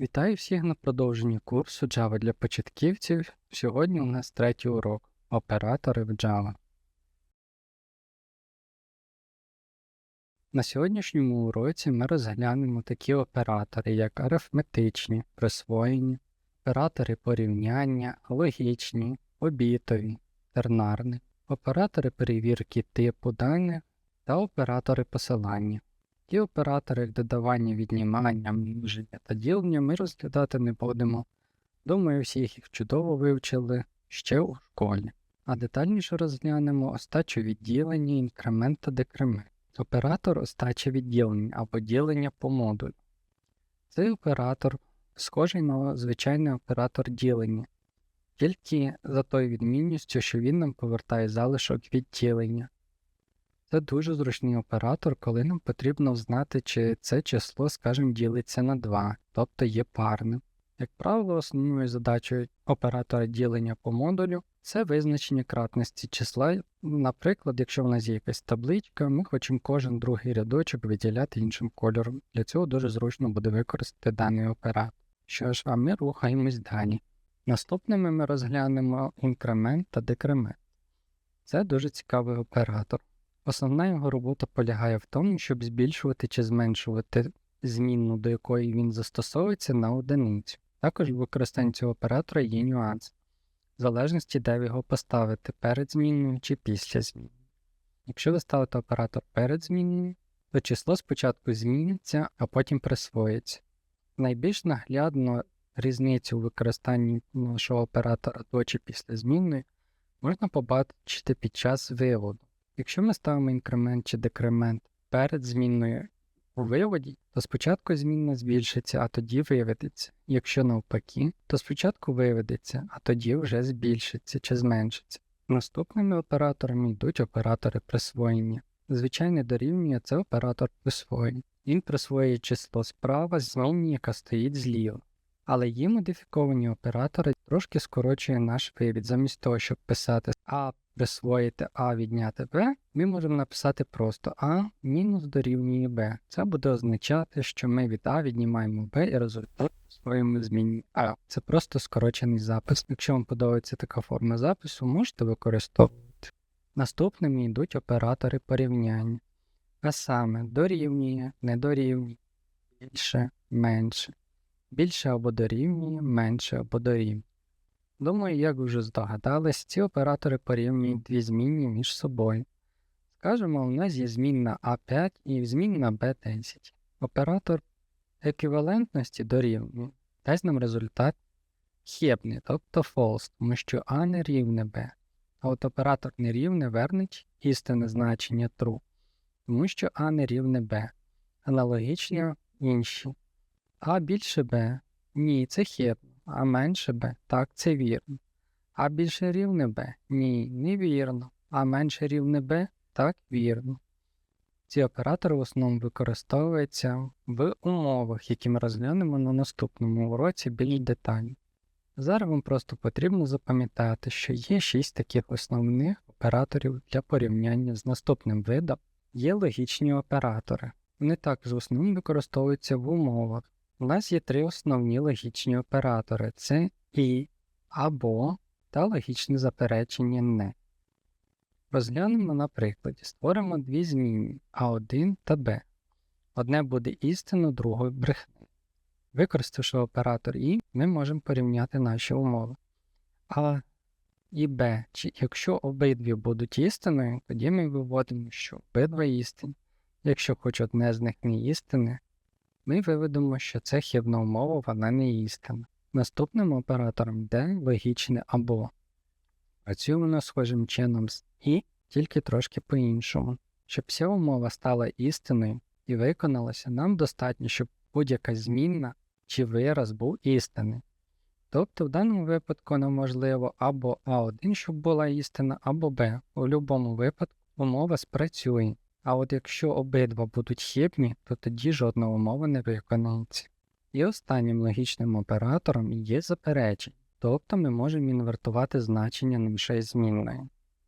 Вітаю всіх на продовженні курсу Java для початківців. Сьогодні у нас третій урок Оператори в Java. На сьогоднішньому уроці ми розглянемо такі оператори, як арифметичні, присвоєні, оператори порівняння, логічні, обітові, тернарні, оператори перевірки типу даних та оператори посилання. Ті оператори, додавання, віднімання, множення та ділення ми розглядати не будемо. Думаю, всі їх чудово вивчили ще у школі. А детальніше розглянемо остачу відділення, інкремент та декремент. Оператор остача відділення або ділення по модулю. Цей оператор схожий на звичайний оператор ділення, тільки за тою відмінністю, що він нам повертає залишок відділення. Це дуже зручний оператор, коли нам потрібно знати, чи це число, скажімо, ділиться на 2, тобто є парним. Як правило, основною задачею оператора ділення по модулю це визначення кратності числа. Наприклад, якщо в нас є якась табличка, ми хочемо кожен другий рядочок виділяти іншим кольором. Для цього дуже зручно буде використати даний оператор. Що ж, а ми рухаємось далі. Наступними ми розглянемо інкремент та декремент. Це дуже цікавий оператор. Основна його робота полягає в тому, щоб збільшувати чи зменшувати змінну, до якої він застосовується на одиницю. Також в використанні цього оператора є нюанс, в залежності, де ви його поставите перед змінною чи після зміни. Якщо ви ставите оператор перед змінною, то число спочатку зміниться, а потім присвоїться. Найбільш наглядно різницю у використанні нашого оператора до чи після змінної можна побачити під час виводу. Якщо ми ставимо інкремент чи декремент перед змінною у виводі, то спочатку змінна збільшиться, а тоді виведеться. Якщо навпаки, то спочатку виведеться, а тоді вже збільшиться чи зменшиться. Наступними операторами йдуть оператори присвоєння. Звичайне дорівнює це оператор присвоєння. Він присвоює число справа з змінні, яка стоїть зліва. Але є модифіковані оператори трошки скорочує наш вивід. Замість того, щоб писати А присвоїти А відняти Б, ми можемо написати просто А мінус дорівнює Б. Це буде означати, що ми від А віднімаємо Б і результат присвоїмо зміні А. Це просто скорочений запис. Якщо вам подобається така форма запису, можете використовувати. Наступними йдуть оператори порівняння. А саме дорівнює, не дорівнює, більше, менше. Більше або дорівнює, менше або дорівнює. Думаю, як вже здогадались, ці оператори порівнюють дві змінні між собою. Скажемо, у нас є змінна А5 і змінна Б10. Оператор еквівалентності дорівнює, дасть нам результат хєбний, тобто false, тому що А не рівне Б. А от оператор нерівне вернить істинне значення true, тому що А не рівне Б. Аналогічно інші. А більше Б. Ні, це хєбно. А менше Б. Так, це вірно. А більше рівне Б? Ні, невірно. А менше рівне Б? Так, вірно. Ці оператори в основному використовуються в умовах, які ми розглянемо на наступному уроці більш детально. Зараз вам просто потрібно запам'ятати, що є шість таких основних операторів для порівняння з наступним видом. Є логічні оператори. Вони також в основному використовуються в умовах. У нас є три основні логічні оператори: це і, або та логічне заперечення не. Розглянемо на прикладі. Створимо дві змінні А1 та Б. Одне буде істинно, друге брехне. Використавши оператор І, ми можемо порівняти наші умови. А і Б, чи якщо обидві будуть істинною, тоді ми виводимо, що обидва істинні. Якщо хоч одне з них не істинне, ми виведемо, що це хибна умова, вона не істина. Наступним оператором йде логічне або. Працює воно схожим чином з і, тільки трошки по-іншому. Щоб ця умова стала істиною і виконалася, нам достатньо, щоб будь-яка змінна чи вираз був істинний. Тобто в даному випадку нам можливо або А1, щоб була істина, або Б. У будь-якому випадку умова спрацює. А от якщо обидва будуть хибні, то тоді жодна умова не виконається. І останнім логічним оператором є заперечення, тобто ми можемо інвертувати значення нашої змінної.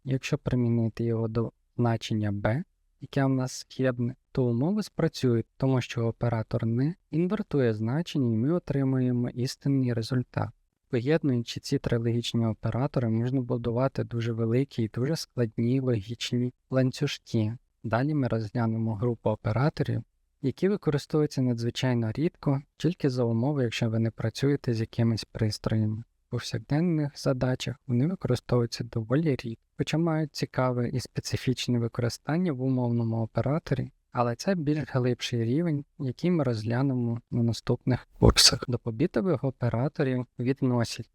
Якщо примінити його до значення b, яке в нас схибне, то умови спрацюють, тому що оператор не інвертує значення і ми отримуємо істинний результат. Поєднуючи ці три логічні оператори, можна будувати дуже великі і дуже складні логічні ланцюжки. Далі ми розглянемо групу операторів, які використовуються надзвичайно рідко, тільки за умови, якщо ви не працюєте з якимись пристроями. В повсякденних задачах вони використовуються доволі рідко, хоча мають цікаве і специфічне використання в умовному операторі, але це більш глибший рівень, який ми розглянемо на наступних курсах. До побітових операторів відносять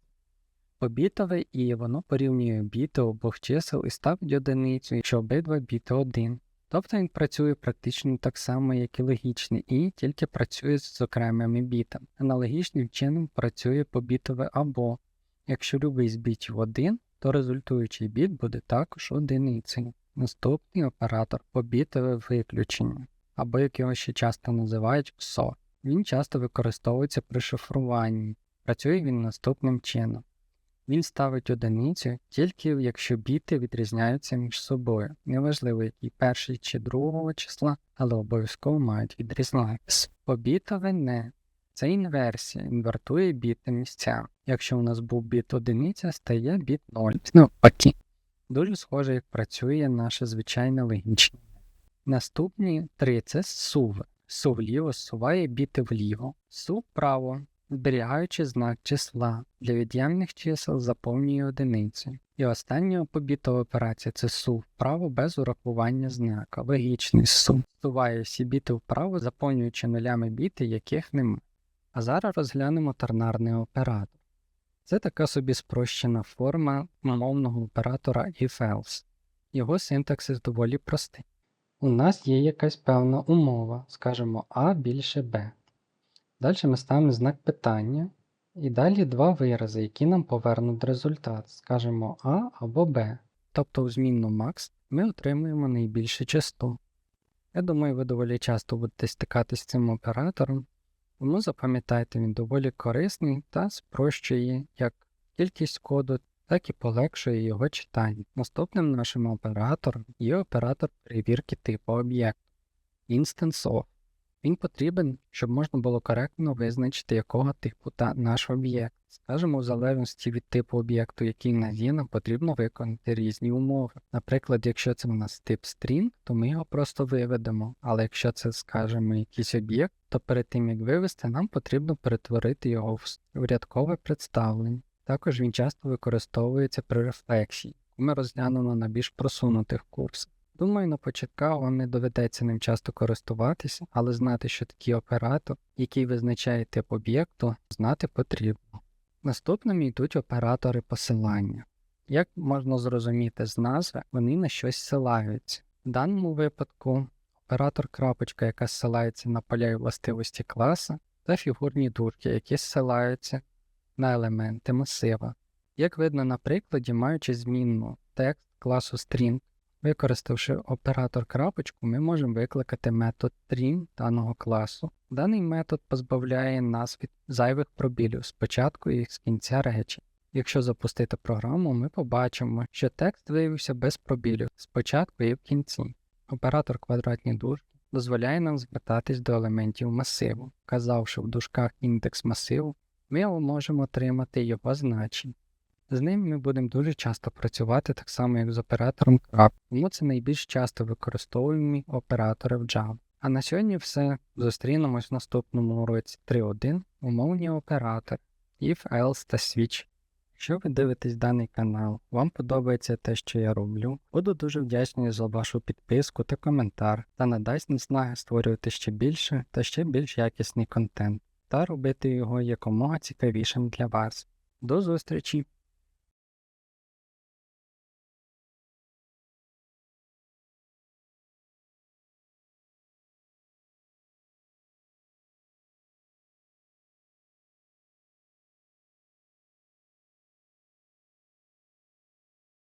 побітове і воно порівнює біти обох чисел і ставить одиницю, якщо обидва біти 1. Тобто він працює практично так само, як і логічний, і тільки працює з окремими бітами. Аналогічним чином працює побітове або. Якщо любий з бітів 1, то результуючий біт буде також одиницею. Наступний оператор побітове виключення, або як його ще часто називають PSO. Він часто використовується при шифруванні. Працює він наступним чином. Він ставить одиницю тільки якщо біти відрізняються між собою. Неважливо, який перший чи другого числа, але обов'язково мають відрізнятися. Побітове не. Це інверсія, інвертує біти місця. Якщо у нас був біт одиниця, стає біт 0. Навпаки. Дуже схоже, як працює наше звичайне логічне. Наступні три це суви. Сув вліво суває біти вліво, сув вправо, зберігаючи знак числа. Для від'ємних чисел заповнює одиницю. І остання побітова операція це сув вправо без урахування знака. Логічний сув. Суває всі біти вправо, заповнюючи нулями біти, яких немає. А зараз розглянемо тернарний оператор. Це така собі спрощена форма мовного оператора if-else. Його синтаксис доволі простий. У нас є якась певна умова, скажімо А більше Б. Далі ми ставимо знак питання, і далі два вирази, які нам повернуть результат, скажімо А або Б. Тобто у змінну max ми отримуємо найбільше частоту. Я думаю, ви доволі часто будете стикатися з цим оператором, тому запам'ятайте, він доволі корисний та спрощує як кількість коду, так і полегшує його читання. Наступним нашим оператором є оператор перевірки типу об'єкту InstanceOf. Він потрібен, щоб можна було коректно визначити, якого типу та наш об'єкт. Скажімо, в залежності від типу об'єкту, який надіє, нам потрібно виконати різні умови. Наприклад, якщо це у нас тип string, то ми його просто виведемо. Але якщо це, скажімо, якийсь об'єкт, то перед тим як вивести, нам потрібно перетворити його в рядкове представлення. Також він часто використовується при рефлексії, яку ми розглянемо на більш просунутих курсах. Думаю, на початках вам не доведеться ним часто користуватися, але знати, що такий оператор, який визначає тип об'єкту, знати потрібно. Наступними йдуть оператори посилання. Як можна зрозуміти з назви, вони на щось силаються. В даному випадку оператор крапочка, яка зсилається на поля і властивості класа, та фігурні дужки, які зсилаються на елементи масива. Як видно на прикладі, маючи змінну текст класу string, Використавши оператор крапочку, ми можемо викликати метод trim даного класу. Даний метод позбавляє нас від зайвих пробілів спочатку і з кінця речі. Якщо запустити програму, ми побачимо, що текст виявився без пробілів спочатку і в кінці. Оператор квадратні дужки дозволяє нам звертатись до елементів масиву. Вказавши в дужках індекс масиву, ми можемо отримати його значення. З ним ми будемо дуже часто працювати так само, як з оператором крап, тому це найбільш часто використовуємі оператори в Java. А на сьогодні все. Зустрінемось в наступному уроці 3.1 умовні оператори, if, else та switch. Якщо ви дивитесь даний канал, вам подобається те, що я роблю, буду дуже вдячний за вашу підписку та коментар, та надасть наснаги створювати ще більше та ще більш якісний контент, та робити його якомога цікавішим для вас. До зустрічі!